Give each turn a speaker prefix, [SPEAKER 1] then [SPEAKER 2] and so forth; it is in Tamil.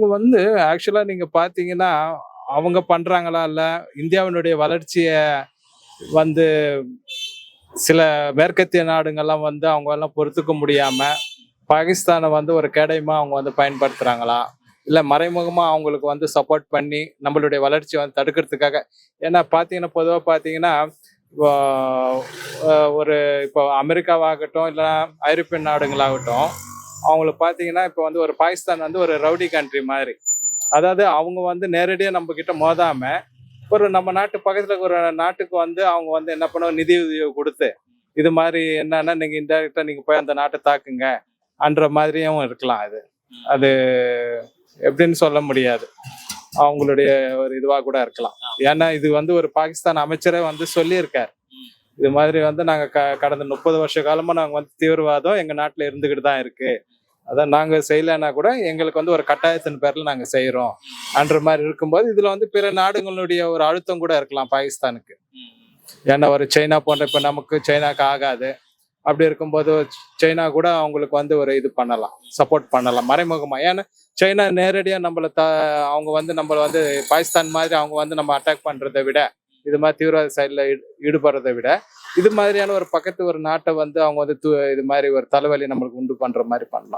[SPEAKER 1] அவங்க வந்து ஆக்சுவலா நீங்க பாத்தீங்கன்னா அவங்க பண்றாங்களா இல்ல இந்தியாவினுடைய வளர்ச்சியை வந்து சில மேற்கத்திய நாடுங்கள்லாம் வந்து அவங்க எல்லாம் பொறுத்துக்க முடியாம பாகிஸ்தானை வந்து ஒரு கேடயமா அவங்க வந்து பயன்படுத்துறாங்களா? இல்ல மறைமுகமா அவங்களுக்கு வந்து சப்போர்ட் பண்ணி நம்மளுடைய வளர்ச்சியை வந்து தடுக்கிறதுக்காக ஏன்னா பாத்தீங்கன்னா பொதுவாக பாத்தீங்கன்னா ஒரு இப்போ அமெரிக்காவாகட்டும் இல்லைன்னா ஐரோப்பியன் நாடுங்களாகட்டும் அவங்கள பார்த்தீங்கன்னா இப்போ வந்து ஒரு பாகிஸ்தான் வந்து ஒரு ரவுடி கண்ட்ரி மாதிரி. அதாவது அவங்க வந்து நேரடியாக நம்ம கிட்ட மோதாம ஒரு நம்ம நாட்டு பக்கத்தில் ஒரு நாட்டுக்கு வந்து அவங்க வந்து என்ன பண்ணுவோம் நிதி உதவி கொடுத்து இது மாதிரி என்னன்னா நீங்கள் இன்டெரக்டாக நீங்கள் போய் அந்த நாட்டை தாக்குங்க அன்ற மாதிரியும் இருக்கலாம் அது. அது எப்படின்னு சொல்ல முடியாது. அவங்களுடைய ஒரு இதுவாக கூட இருக்கலாம். ஏன்னா இது வந்து ஒரு பாகிஸ்தான் அமைச்சரே வந்து சொல்லியிருக்கார். இது மாதிரி வந்து நாங்கள் க- கடந்த முப்பது வருஷ காலமாக நாங்கள் வந்து தீவிரவாதம் எங்கள் நாட்டில் இருந்துக்கிட்டு தான் இருக்குது அதான் நாங்கள் செய்யலைன்னா கூட எங்களுக்கு வந்து ஒரு கட்டாயத்தின் பேரில் நாங்கள் செய்கிறோம் அன்ற மாதிரி இருக்கும்போது இதில் வந்து பிற நாடுகளுடைய ஒரு அழுத்தம் கூட இருக்கலாம் பாகிஸ்தானுக்கு. ஏன்னா ஒரு சைனா போன்ற இப்போ நமக்கு சைனாக்கு ஆகாது. அப்படி இருக்கும்போது சைனா கூட அவங்களுக்கு வந்து ஒரு இது பண்ணலாம் சப்போர்ட் பண்ணலாம் மறைமுகமாக ஏன்னா சைனா நேரடியாக நம்மள த அவங்க வந்து நம்மளை வந்து பாகிஸ்தான் மாதிரி அவங்க வந்து நம்ம அட்டாக் பண்ணுறதை விட இது மாதிரி தீவிரவாத சைடில் ஈடுபடுறதை விட இது மாதிரியான ஒரு பக்கத்து ஒரு நாட்டை வந்து அவங்க வந்து இது மாதிரி ஒரு தலைவலி நம்மளுக்கு உண்டு பண்ணுற மாதிரி பண்ணலாம்.